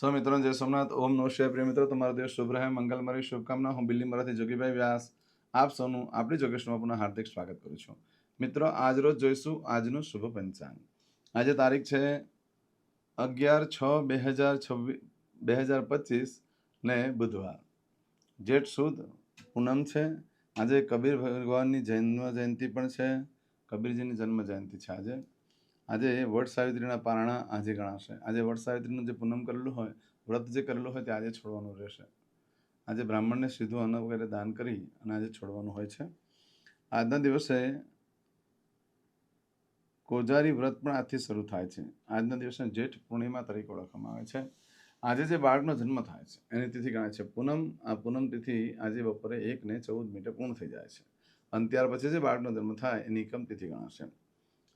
સો મિત્રો જય સોમનાથ, ઓમ નમઃ શિવાય. પ્રિય મિત્રો, તમારો દિવસ શુભ રહે. મંગલમય શુભકામના. હું બિલ્લીમરાથી જોગીભાઈ વ્યાસ, આપ સૌનું આપણી જોગેશમાં પુનઃ હાર્દિક સ્વાગત કરું છું. મિત્રો, આજ રોજ જોઈશું આજનું શુભ પંચાંગ. આજે તારીખ છે અગિયાર છ બે હજાર છવ્વીસ બે હજાર પચીસ ને બુધવાર. જેઠ સુદ પૂનમ છે. આજે કબીર ભગવાનની જન્મ જયંતિ પણ છે. કબીરજીની જન્મ જયંતિ છે આજે. આજે વડ સાવિત્રીના પારણા આજે ગણાશે. આજે વડ સાવિત્રીનું જે પૂનમ કરેલું હોય, વ્રત જે કરેલું હોય તે આજે છોડવાનું રહેશે. આજે બ્રાહ્મણને સીધું અન્ન વગેરે દાન કરી અને આજે છોડવાનું હોય છે. આજના દિવસે કોજારી વ્રત પણ આજથી શરૂ થાય છે. આજના દિવસે જેઠ પૂર્ણિમા તરીકે ઓળખવામાં આવે છે. આજે જે બાળકનો જન્મ થાય છે, એની તિથિ ગણાય છે પૂનમ. આ પૂનમ તિથિ આજે બપોરે એક ને ચૌદ મિનિટે પૂર્ણ થઈ જાય છે. અને ત્યાર પછી જે બાળકનો જન્મ થાય એની એકમ તિથિ ગણાશે.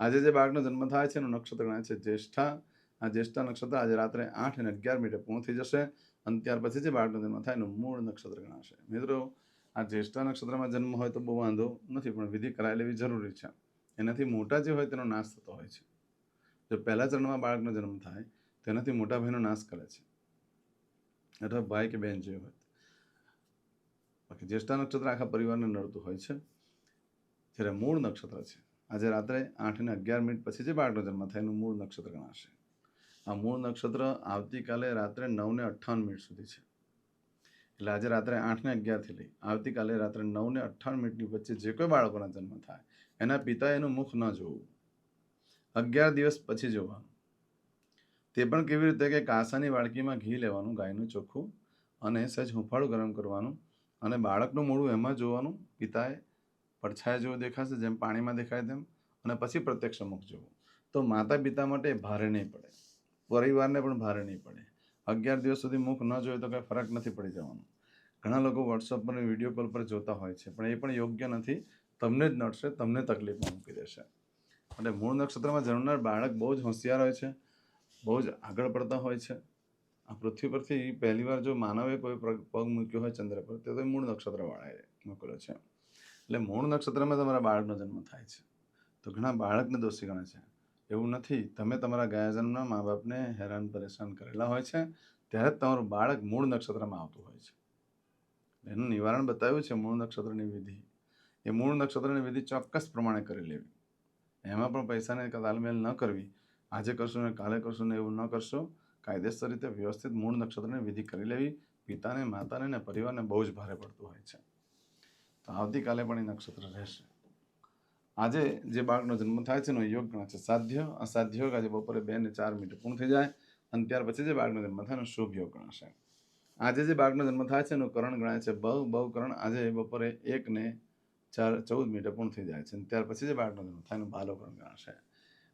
આજે જે બાળકનો જન્મ થાય છે એનું નક્ષત્ર ગણાય છે જ્યેષ્ઠા. આ જ્યેષ્ઠા નક્ષત્ર આજે રાત્રે આઠ અને અગિયાર મિનિટે થઈ જશે અને ત્યાર પછી જે બાળકનો જન્મ થાય એનું મૂળ નક્ષત્ર ગણાશે. મિત્રો, આ જ્યેષ્ઠા નક્ષત્રમાં જન્મ હોય તો બહુ વાંધો નથી, પણ વિધિ કરાવી લેવી જરૂરી છે. એનાથી મોટા જે હોય તેનો નાશ થતો હોય છે. જો પહેલા ચરણમાં બાળકનો જન્મ થાય તેનાથી મોટા ભાઈનો નાશ કરે છે. અથવા ભાઈ કે બહેન જે હોય. બાકી જ્યેષ્ઠા નક્ષત્ર આખા પરિવારને નડતું હોય છે. જ્યારે મૂળ નક્ષત્ર છે આજે રાત્રે આઠ ને અગિયાર મિનિટ પછી જે બાળકનો જન્મ થાય એનું મૂળ નક્ષત્ર ગણાશે. આ મૂળ નક્ષત્ર આવતીકાલે રાત્રે નવને અઠ્ઠાવન મિનિટ સુધી છે. એટલે આજે રાત્રે આઠને અગિયારથી લઈ આવતીકાલે રાત્રે નવને અઠ્ઠાવન મિનિટની વચ્ચે જે કોઈ બાળકોના જન્મ થાય, એના પિતાએ એનું મુખ ન જોવું. અગિયાર દિવસ પછી જોવાનું. તે પણ કેવી રીતે કે કાંસાની વાડકીમાં ઘી લેવાનું, ગાયનું ચોખ્ખું અને સહેજ હુંફાળું ગરમ કરવાનું અને બાળકનું મોડું એમાં જોવાનું, પિતાએ પડછાયા જેવું દેખાશે, જેમ પાણીમાં દેખાય તેમ, અને પછી પ્રત્યક્ષ મુખ જેવું. તો માતા પિતા માટે ભારે નહીં પડે. પરિવારને પણ ભારે નહીં પડે. અગિયાર દિવસ સુધી મુખ ન જોયું તો કંઈ ફરક નથી પડી જવાનો. ઘણા લોકો વોટ્સઅપ પર વીડિયો કોલ પર જોતા હોય છે, પણ એ પણ યોગ્ય નથી. તમને જ નડશે, તમને તકલીફમાં મૂકી દેશે. એટલે મૂળ નક્ષત્રમાં જન્મનાર બાળક બહુ જ હોશિયાર હોય છે, બહુ જ આગળ પડતા હોય છે. આ પૃથ્વી પરથી પહેલીવાર જો માનવે કોઈ પગ મૂક્યો હોય ચંદ્ર પર, તો તે મૂળ નક્ષત્રવાળાએ મૂકેલો છે. એટલે મૂળ નક્ષત્રમાં તમારા બાળકનો જન્મ થાય છે. તો ઘણા બાળકને દોષી ગણે છે. એવું નથી, તમે તમારા ગયા જન્મના મા બાપને હેરાન પરેશાન કરેલા હોય છે, ત્યારે જ તમારું બાળક મૂળ નક્ષત્રમાં આવતું હોય છે. એનું નિવારણ બતાવ્યું છે મૂળ નક્ષત્રની વિધિ. એ મૂળ નક્ષત્રની વિધિ ચોક્કસ પ્રમાણે કરી લેવી. એમાં પણ પૈસાને તાલમેલ ન કરવી. આજે કરશો ને કાલે કરશો ને એવું ન કરશો, કાયદેસર રીતે વ્યવસ્થિત મૂળ નક્ષત્રની વિધિ કરી લેવી. પિતાને, માતાને ને પરિવારને બહુ જ ભારે પડતું હોય છે. તો આવતીકાલે પણ એ નક્ષત્ર રહેશે. આજે જે બાળકનો જન્મ થાય છે એનો યોગ ગણાય છે. સાધ્ય, અસાધ્ય યોગ આજે બપોરે બે ને ચાર મિનિટ પૂર્ણ થઈ જાય અને ત્યાર પછી જે બાળકનો જન્મ થાય એનો શુભ યોગ ગણાશે. આજે જે બાળકનો જન્મ થાય છે એનું કરણ ગણાય છે. બહુ બહુ કરણ આજે બપોરે એક ને ચાર, ચૌદ મિનિટે પૂર્ણ થઈ જાય છે અને ત્યાર પછી જે બાળકનો જન્મ થાય એનું કરણ ગણાશે.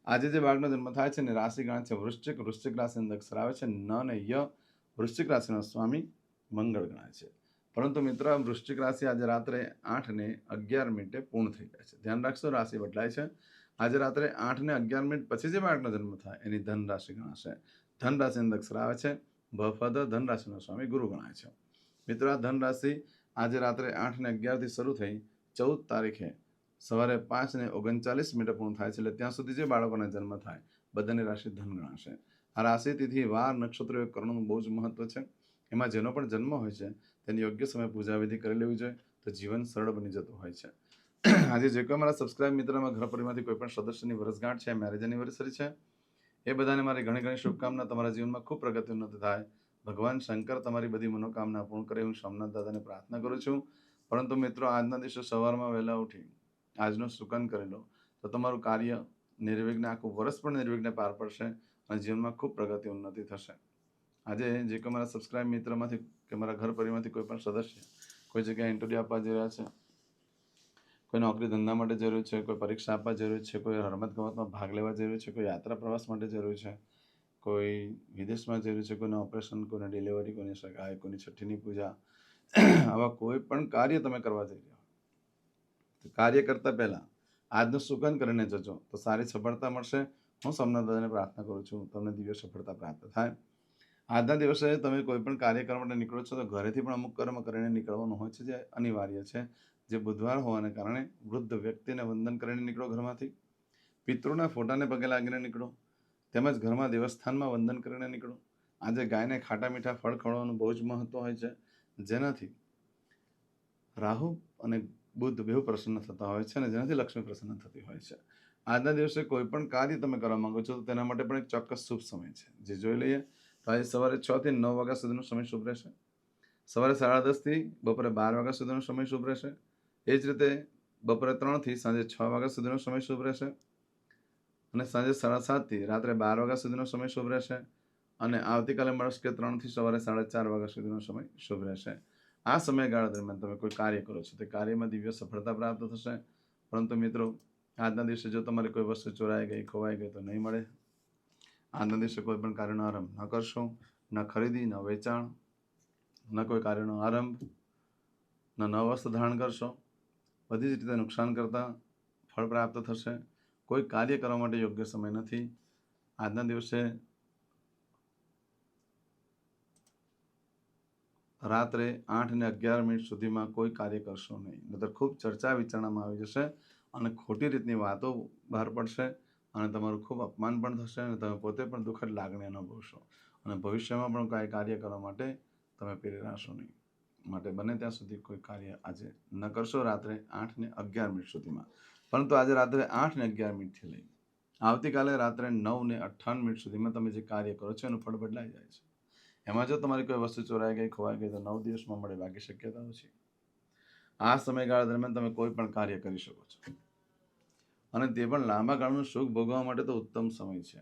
આજે જે બાળકનો જન્મ થાય છે એને રાશિ ગણાય છે વૃશ્ચિક. વૃશ્ચિક રાશિ અક્ષર આવે છે. ન ને ય. વૃશ્ચિક રાશિનો સ્વામી મંગળ ગણાય છે. પરંતુ મિત્ર, વૃશ્ચિક રાશિ આજે રાત્રે આઠ ને અગિયાર મિનિટે પૂર્ણ થઈ જાય છે. ધ્યાન રાખશો, રાશિ બદલાય છે. આજે રાત્રે આઠ ને અગિયાર મિનિટ પછી જે બાળકનો જન્મ થાય, એની ધન રાશિ ગણાશે. ધન રાશિની આવે છે. ભફદ ધન રાશિનો સ્વામી ગુરુ ગણાય છે. મિત્રો, આ ધન રાશિ આજે રાત્રે આઠ ને અગિયારથી શરૂ થઈ ચૌદ તારીખે સવારે પાંચ ને ઓગણચાલીસ મિનિટે પૂર્ણ થાય છે. એટલે ત્યાં સુધી જે બાળકોને જન્મ થાય, બધાની રાશિ ધન ગણાશે. આ રાશિ તિથિ, વાર, નક્ષત્ર કર્ણનું બહુ જ મહત્વ છે. એમાં જેનો પણ જન્મ હોય છે તેની યોગ્ય સમય પૂજા વિધિ કરી લેવી જોઈએ તો જીવન સરળ બની જતું હોય છે. આજે જે કોઈ મારા સબસ્ક્રાઇબ મિત્રમાં ઘર પરિવારમાંથી કોઈ પણ સદસ્યની વર્ષગાંઠ છે મેરેજ એનિવર્સરી છે, એ બધાને મારી ઘણી ઘણી શુભકામના. તમારા જીવનમાં ખૂબ પ્રગતિ ઉન્નતિ થાય. ભગવાન શંકર તમારી બધી મનોકામના પૂર્ણ કરે. હું સોમનાથ દાદાને પ્રાર્થના કરું છું. પરંતુ મિત્રો, આજના દિવસે સવારમાં વહેલા ઉઠી આજનો સુકન કરી લો. તો તમારું કાર્ય નિર્વિઘ્ન આખું વર્ષ પણ નિર્વિઘ્ને પાર પડશે અને જીવનમાં ખૂબ પ્રગતિ ઉન્નતિ થશે. આજે જે કોઈ મારા સબસ્ક્રાઇબ મિત્રમાંથી, કે મારા ઘર પરિવારમાંથી કોઈ પણ સદસ્ય કોઈ જગ્યાએ ઇન્ટરવ્યૂ આપવા જઈ રહ્યા છે, કોઈ નોકરી ધંધા માટે જરૂર છે, કોઈ પરીક્ષા આપવા જરૂર છે, કોઈ રમતગમતમાં ભાગ લેવા જરૂર છે, કોઈ યાત્રા પ્રવાસ માટે જરૂર છે, કોઈ વિદેશમાં જરૂર છે, કોઈને ઓપરેશન કોઈને ડિલિવરી કોઈને સગાઈ, કોઈની છઠ્ઠીની પૂજા, આવા કોઈ પણ કાર્ય તમે કરવા જઈ રહ્યા તો કાર્ય કરતાં પહેલાં આજનું સુગંધ કરીને જજો. તો સારી સફળતા મળશે. હું સોમનાથ દાદાને પ્રાર્થના કરું છું. તમને દિવ્ય સફળતા પ્રાપ્ત થાય. આજના દિવસે તમે કોઈ પણ કાર્યક્રમ માટે નીકળો છો તો ઘરેથી પણ અમુક કર્મ કરીને નીકળવાનું હોય છે જે અનિવાર્ય છે, જે બુધવાર હોવાને કારણે વૃદ્ધ વ્યક્તિને વંદન કરીને નીકળો ઘરમાંથી, પિતૃના ફોટાને પગે લાગીને નીકળો, તેમજ ઘરમાં દેવસ્થાનમાં વંદન કરીને નીકળો. આજે ગાયને ખાટા મીઠા ફળ ખવડાવવાનું બહુ જ મહત્વ હોય છે. જેનાથી રાહુ અને બુદ્ધ બેઉ પ્રસન્ન થતા હોય છે અને જેનાથી લક્ષ્મી પ્રસન્ન થતી હોય છે. આજના દિવસે કોઈ પણ કાર્ય તમે કરવા માંગો છો તો તેના માટે પણ એક ચોક્કસ શુભ સમય છે. જે જોઈ લઈએ તો સવારે છ થી નવ વાગ્યા સુધીનો સમય શુભ રહેશે. સવારે સાડા દસથી બપોરે બાર વાગ્યા સુધીનો સમય શુભ રહેશે. એ જ રીતે બપોરે ત્રણથી સાંજે છ વાગ્યા સુધીનો સમય શુભ રહેશે. અને સાંજે સાડા સાતથી રાત્રે બાર વાગ્યા સુધીનો સમય શુભ રહેશે. અને આવતીકાલે મળશે કે ત્રણથી સવારે સાડા ચાર વાગ્યા સુધીનો સમય શુભ રહેશે. આ સમયગાળા દરમિયાન તમે કોઈ કાર્ય કરો છો, તે કાર્યમાં દિવ્ય સફળતા પ્રાપ્ત થશે. પરંતુ મિત્રો, આજના દિવસે જો તમારી કોઈ વસ્તુ ચોરાઈ ગઈ, ખોવાઈ ગઈ, તો નહીં મળે. આજના દિવસે કોઈ પણ કાર્યનો આરંભ ન કરશો, ન ખરીદી, ન વેચાણ, ન કોઈ કાર્યનો આરંભ, ન નવ વસ્ત્ર ધારણ કરશો. બધી જ રીતે નુકસાન કરતાં ફળ પ્રાપ્ત થશે. કોઈ કાર્ય કરવા માટે યોગ્ય સમય નથી. આજના દિવસે રાત્રે આઠ ને અગિયાર મિનિટ સુધીમાં કોઈ કાર્ય કરશો નહીં. નહીતર ખૂબ ચર્ચા વિચારણામાં આવી જશે અને ખોટી રીતની વાતો બહાર પડશે. અને તમારું ખૂબ અપમાન પણ થશે અને તમે પોતે પણ દુઃખદ લાગણી અનુભવશો. અને ભવિષ્યમાં પણ કાંઈ કાર્ય કરવા માટે તમે પ્રેરાશો નહીં. માટે બને ત્યાં સુધી કોઈ કાર્ય આજે ન કરશો. રાત્રે આઠ ને અગિયાર મિનિટ સુધીમાં. પરંતુ આજે રાત્રે આઠ ને અગિયાર મિનિટથી લઈ. આવતીકાલે રાત્રે નવ ને અઠ્ઠાવન મિનિટ સુધીમાં તમે જે કાર્ય કરો છો એનું ફળ બદલાઈ જાય છે. એમાં જો તમારી કોઈ વસ્તુ ચોરાઈ ગઈ, ખોવાઈ ગઈ, તો નવ દિવસમાં મળે બાકી શક્યતાઓ છે. આ સમયગાળા દરમિયાન તમે કોઈ પણ કાર્ય કરી શકો છો. અને તે પણ લાંબા ગાળાનું સુખ ભોગવવા માટે તો ઉત્તમ સમય છે.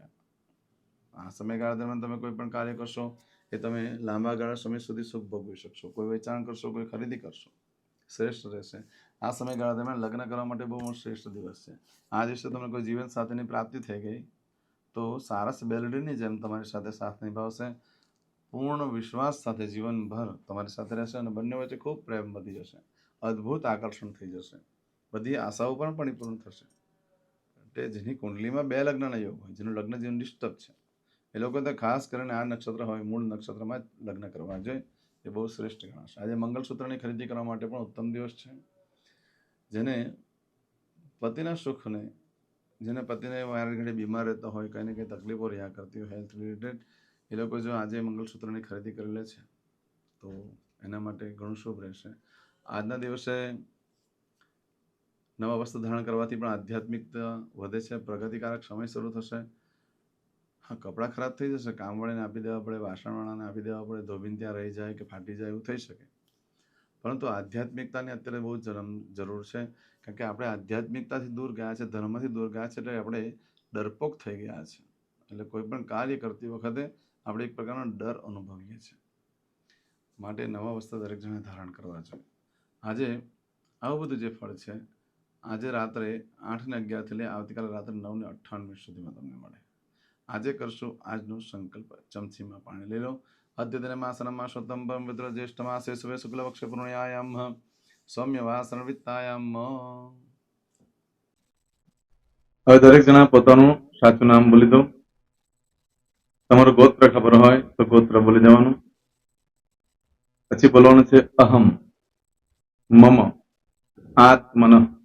આ સમયગાળા દરમિયાન તમે કોઈ પણ કાર્ય કરશો, એ તમે લાંબા ગાળા સમય સુધી સુખ ભોગવી શકશો. કોઈ વેચાણ કરશો, કોઈ ખરીદી કરશો, શ્રેષ્ઠ રહેશે. આ સમયગાળા દરમિયાન લગ્ન કરવા માટે બહુ શ્રેષ્ઠ દિવસ છે. આ દિવસે તમને કોઈ જીવન સાથીની પ્રાપ્તિ થઈ ગઈ, તો સારસ બેલડીની જેમ તમારી સાથે સાથ નિભાવશે. પૂર્ણ વિશ્વાસ સાથે જીવનભર તમારી સાથે રહેશે અને બંને વચ્ચે ખૂબ પ્રેમ વધી જશે. અદ્ભુત આકર્ષણ થઈ જશે. બધી આશાઓ પણ પરિપૂર્ણ થશે. એટલે જેની કુંડલીમાં બે લગ્નના યોગ હોય, જેનું લગ્ન જીવન ડિસ્ટર્બ છે. એ લોકો તો ખાસ કરીને આ નક્ષત્ર હોય, મૂળ નક્ષત્રમાં જ લગ્ન કરવા જોઈએ. એ બહુ શ્રેષ્ઠ ગણાશે આજે મંગલસૂત્રની ખરીદી કરવા માટે પણ ઉત્તમ દિવસ છે. જેને પતિના સુખને, જેને પતિને વારે ઘડી બીમાર રહેતા હોય, કંઈ ને કંઈ તકલીફો રહ્યા કરતી હોય હેલ્થ રિલેટેડ એ લોકો જો આજે મંગલસૂત્રની ખરીદી કરી લે છે, તો એના માટે ઘણું શુભ રહેશે. આજના દિવસે નવા વસ્ત્ર ધારણ કરવાથી પણ આધ્યાત્મિકતા વધે છે, પ્રગતિકારક સમય શરૂ થશે. હા, કપડાં ખરાબ થઈ જશે કામવાળાને આપી દેવા પડે વાસણવાળાને આપી દેવા પડે, ધોબીને ત્યાં રહી જાય કે ફાટી જાય, એવું થઈ શકે. પરંતુ આધ્યાત્મિકતાની અત્યારે બહુ જરૂર છે. કારણ કે આપણે આધ્યાત્મિકતાથી દૂર ગયા છે, ધર્મથી દૂર ગયા છે, એટલે આપણે ડરપોક થઈ ગયા છે. એટલે કોઈ પણ કાર્ય કરતી વખતે આપણે એક પ્રકારનો ડર અનુભવીએ છીએ. માટે નવા વસ્ત્ર દરેક જણે ધારણ કરવા જોઈએ. આજે આવું બધું જે ફળ છે આજે રાત્રે આઠ ને અગિયારથી લઈ આવતીકાલે રાત્રે નવ ને અઠ્ઠાવન મિનિટ સુધીમાં તમને મળે. આજે કરશું આજનો સંકલ્પ. ચમચીમાં પાણી લઈ લો. અદ્યતને માસનમાં સ્વતંભમ પવિત્ર જ્યેષ્ઠ માસે શુભે શુક્લ પક્ષ પૂર્ણયામ સૌમ્ય વિત્તાયામ. હવે દરેક જણા પોતાનું સાચું નામ બોલી દો. તમારું ગોત્ર ખબર હોય તો ગોત્ર બોલી દેવાનું. પછી બોલવાનું છે અહમ, મમ, આત્મન.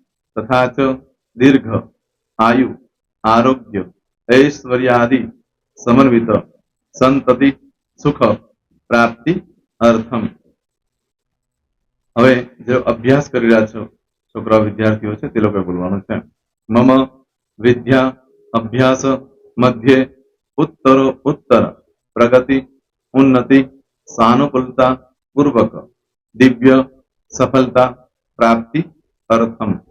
તથા ચ દીર્ઘ આયુ આરોગ્ય ઐશ્વર્યાદિ સમન્વિત સંતતિ સુખ પ્રાપ્તિ અર્થમ હવે જે અભ્યાસ કરી રહ્યા છો, છોકરા વિદ્યાર્થીઓ છે, તે લોકોએ બોલવાનું છે. મમ વિદ્યા અભ્યાસ મધ્યે ઉત્તરો ઉત્તર, પ્રગતિ, ઉન્નતિ સાનુકૂલતા પૂર્વક, દિવ્ય સફળતા, પ્રાપ્તિ, અર્થમ. હવે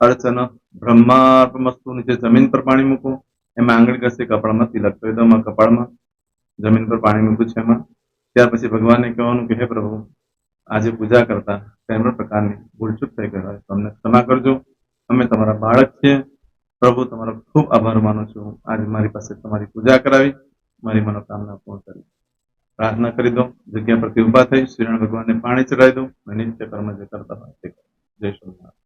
અર્ચન બ્રહ્માર્પમસ્તુ નીચે જમીન પર પાણી મૂકો એમાં આંગળી કરશે કપાળમાં તિલક કરી દો કપાળમાં જમીન પર પાણી મૂકું છે એમાં. ત્યાર પછી ભગવાનને કહેવાનું કે, હે પ્રભુ, આજે પૂજા કરતા કોઈ પ્રકારની ભૂલચૂક થઈ ગઈ હોય તમને ક્ષમા કરજો. અમે તમારા બાળક છીએ. પ્રભુ, તમારો ખૂબ આભાર માનું છું. આજે મારી પાસે તમારી પૂજા કરાવી, મારી મનોકામના પૂર્ણ કરી. પ્રાર્થના કરી દો જગ્યા પરથી ઊભા થઈ શ્રીરણ ભગવાનને પાણી ચડાવી દો અને નિત્ય કર્મ જે કરતા હોય જય શ્રી